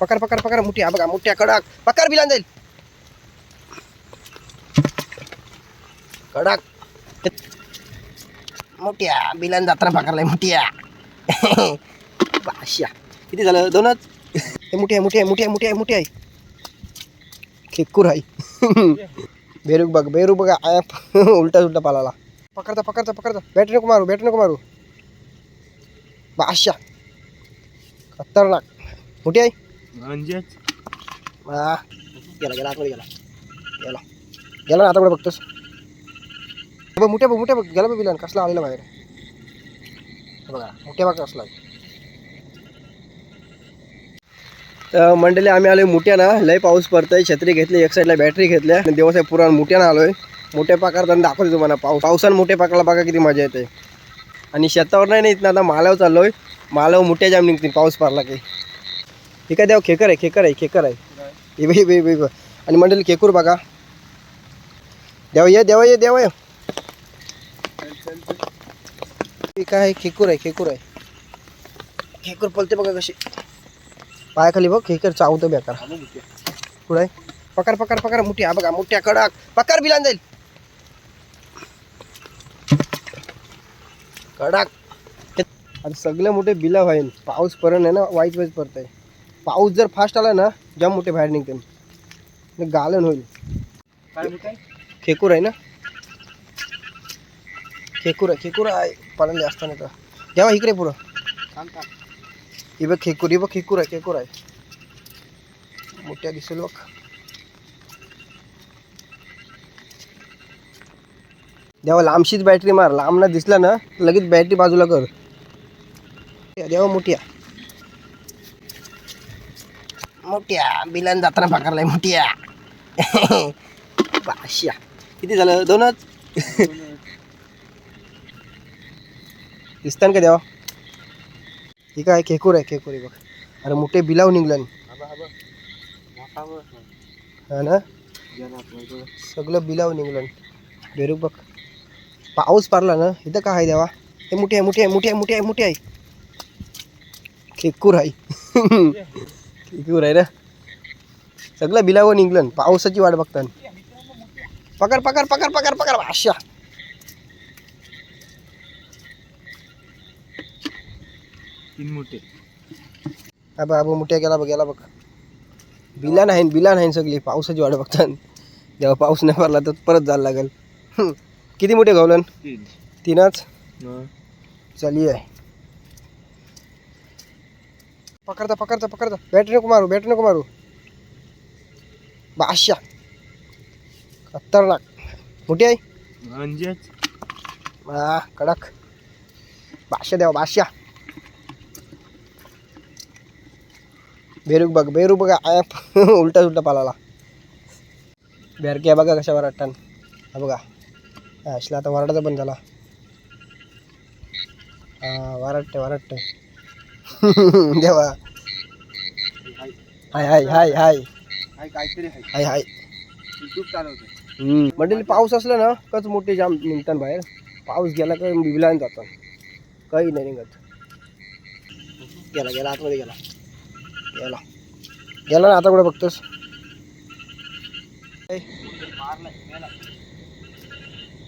पकड पकड पकड मुठ्या बघा मुठ्या कडक. पकड बिलान जाईल. कडक. मोठ्या बिलान जाताना पकडलाय मोठ्या. बाशा किती झालं? दोनच? हे मोठी आहे मोठी आहे मोठी आहे मोठी आहे मोठी आहे खेकूर आहे. बेरूक बघ बेरूक बघा. ॲप उलटा उलटा पालाला. पकडता पकडता पकडता. बॅटरी नको मारू बॅटरी नको मारू. बाशा खतरनाक. मोठी आहे? म्हणजेच? हा. गेला गेला आतमध्ये गेला. गेला. गेला ना आता कुठे बघतोस? बघ मोठ्या बघ मोठ्या बघ. गेला बघ बिलान कसला आलेला बाहेर. बघा मोठ्या बघ कसला तर मंडळी आम्ही आलोय मोठ्या ना लय पाऊस पडतोय छत्री घेतली एक साईडला बॅटरी घेतल्या. आणि दिवस आहे पुराण मोठ्यानं आलोय. मोठ्या पाकारताना दाखवतो तुम्हाला पाऊस. पावसानं मोठ्या पाकाला बघा किती मजा येते. आणि शेतावर नाही इथं आता मालव चाललोय. मालावर मोठ्या जाम निघतील पाऊस पडला की. हे काय द्यावं खेकर आहे खेकर आहे खेकर आहे. हे बघ, हे बघ, आणि मंडळी खेकूर बघा. देवा ये देवा ये देवा ये. काय आहे? खेकूर आहे खेकूर आहे. खेकूर पलते बघा कशी पायाखाली बघ खेकर चावतो बेकार कुठं आहे. पकार पकार पकार मोठी हा बघा मोठ्या कडक. पकार बिलान जाईल. कडक. आता सगळे मोठे बिला व्हाईल पाऊस परत आहे ना वाईट वाईट पडत आहे पाऊस जर फास्ट आला ना जाम मोठे बाहेर निघते. गालन होईल. खेकूर आहे ना? खेकूर आहे खेकूर आहे. पाळले असताना तर. द्यावा इकडे पुरं ही बघ खेकूर ही बघ खेकूर आहे खेकूर आहे. मोठ्या दिसेल बघ. द्यावा लांबशीच बॅटरी मार. लांब ना दिसला ना लगेच बॅटरी बाजूला कर. द्यावा मोठ्या. मोठ्या. बिलान जाताना पकडलाय मोठ्या. बाशा. किती झालं? दोनच? दिसतान का देवा? ही काय खेकूर आहे खेकूर आहे बघ. अरे मोठे बिलाव निघलं हा ना? सगळं बिलाव निघलं बेरूक बघ. पाऊस पडला ना इथं काय आहे देवा? हे मोठी आहे मोठी आहे मोठी आहे मोठी आहे मोठी आहे खेकूर आहे आहे ना सगळं बिलावर निघलं पावसाची वाट बघतात पकड पकड पकड पकड पकड अशा. तीन मोठे. मोठ्या गेला बघ गेला बघ. बिला नाही बिला नाही सगळी पावसाची वाट बघतात जेव्हा पाऊस नाही पडला तर परत जायला लागेल. किती मोठे गावलन तीन. तीनच? चलिये पकडता पकडता पकडता. बॅटरी नको मारू बॅटरी नको मारू बादशा खतरनाक. मोठी आहे म्हणजेच हा कडक. बादशा देवा बादशा बेरूक बघ बेरूक बघा. ॲप उलटा उलटा पालाला. बेरक्या बघा कशा वरटतात हा बघा. असला आता वरडाचा पण झाला. हा वरटते वरटते देवा. हाय हाय हाय हाय. काय काहीतरी आहे हाय हाय. युट्यूब चालवतो मंडळी पाऊस असला ना कच मोठे जाम निघतात बाहेर. पाऊस गेला का बिबलान जातात. काही नाही निघत. गेला गेला आतमध्ये गेला. गेला. गेला ना आता कुठे बघतोस?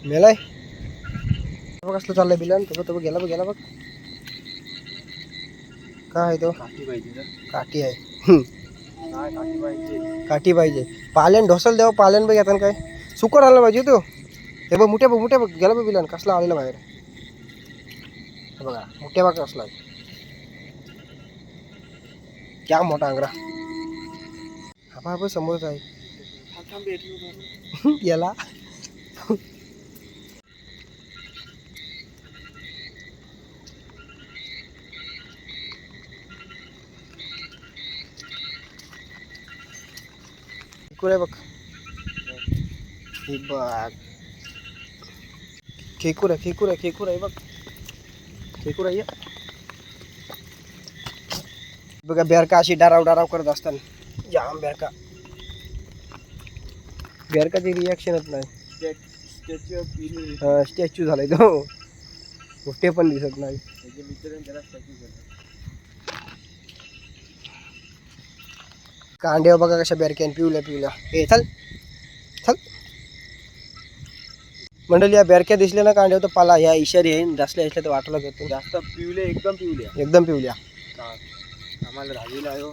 मेलाय. बघ कसलं चाललंय बिलान. तो तो गेला बघ गेला बघ. काय आहे तो? काठी पाहिजे ना काठी आहे. काठी पाहिजे? पाल्यान ढोसल द्यावं पाल्यान बघ येतात काय. सुकट आला पाहिजे तो. हे बघ मोठ्या बघ मोठ्या बघ. गेला बघ बिलान कसला आलेला बाहेर. हे बघा मोठ्या बघ कसला क्या मोठा आंगरा. हा समोरच आहे. गेला कुरे बघ हे बघ खेकूर आहे खेकूर आहे खेकूर आहे बघ खेकूर आहे बघा बेरका अशी डाराव डाराव करत असताना जाम बेरका। बेरकाची रिॲक्शनच नाही। स्टॅच्यू स्टॅच्यू झालाय तो। कुठे पण दिसत नाही। कांड्या बघा कशा बेरक्यान पिवल्या पिवल्या. हे चल. चल. मंडळी या बेरक्या दिसल्या ना कांड्या तर पाला ह्या इशारी आहे. जास्त असल्या तर वाटलं घेतो जास्त पिवले एकदम पिवले एकदम पिवल्या. आम्हाला राहिलेला आहे हो.